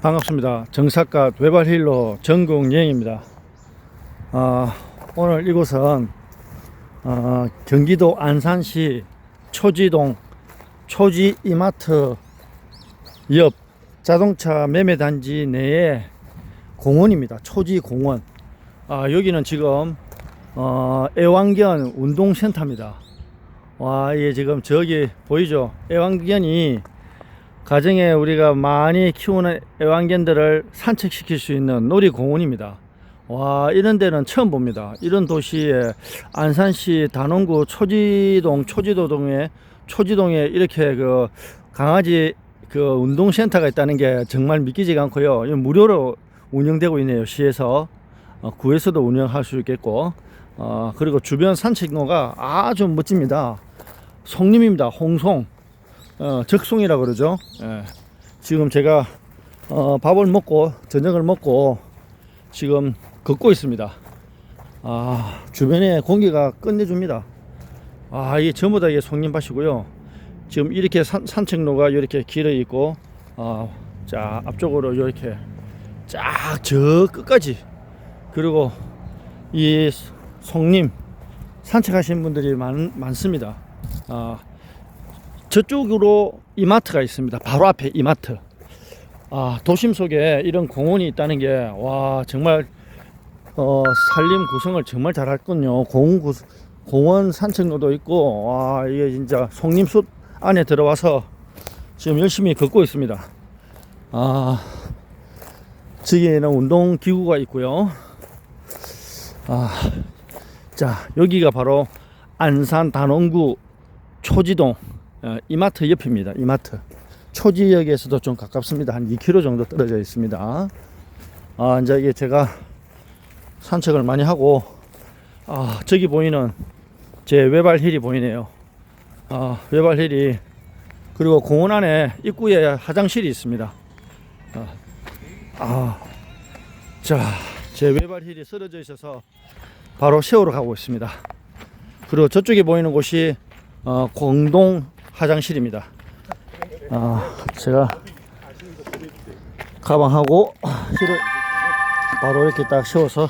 반갑습니다. 정사갓 외발힐로 전국 여행입니다. 아, 오늘 이곳은 어, 경기도 안산시 초지동 초지 이마트 옆 자동차 매매단지 내에 공원입니다. 초지 공원. 아, 여기는 지금 어, 애완견 운동센터입니다. 와, 이게 지금 저기 보이죠? 애완견이 가정에 우리가 많이 키우는 애완견들을 산책시킬 수 있는 놀이공원입니다. 와, 이런 데는 처음 봅니다. 이런 도시에 안산시 단원구 초지동, 초지도동에, 초지동에 이렇게 그 강아지 그 운동센터가 있다는 게 정말 믿기지가 않고요. 무료로 운영되고 있네요. 시에서. 어, 구에서도 운영할 수 있겠고, 어, 그리고 주변 산책로가 아주 멋집니다. 송림입니다. 홍송. 어, 적송이라 그러죠. 예. 지금 제가 어, 밥을 먹고 저녁을 먹고 지금 걷고 있습니다. 아 주변에 공기가 끝내줍니다. 아 이게 전부 다 이게 송림밭이고요. 지금 이렇게 산, 산책로가 이렇게 길어 있고 아, 자 앞쪽으로 이렇게 쫙 저 끝까지 그리고 이 송림 산책하시는 분들이 많, 많습니다. 아, 저쪽으로 이마트가 있습니다. 바로 앞에 이마트. 아, 도심 속에 이런 공원이 있다는 게, 와, 정말, 어, 산림 구성을 정말 잘했군요. 공원, 구, 공원 산책로도 있고, 와, 이게 진짜 송림숲 안에 들어와서 지금 열심히 걷고 있습니다. 아, 저기에는 운동 기구가 있고요. 아, 자, 여기가 바로 안산 단원구 초지동 어, 이마트 옆입니다. 이마트. 초지역에서도 좀 가깝습니다. 한 2km 정도 떨어져 있습니다. 아, 이제 이게 제가 산책을 많이 하고, 아, 저기 보이는 제 외발 힐이 보이네요. 아, 외발 힐이, 그리고 공원 안에 입구에 화장실이 있습니다. 아, 아, 자, 제 외발 힐이 쓰러져 있어서 바로 세우러 가고 있습니다. 그리고 저쪽에 보이는 곳이 어, 공동 화장실입니다. 아, 제가 가방하고 힐을 바로 이렇게 딱 세워서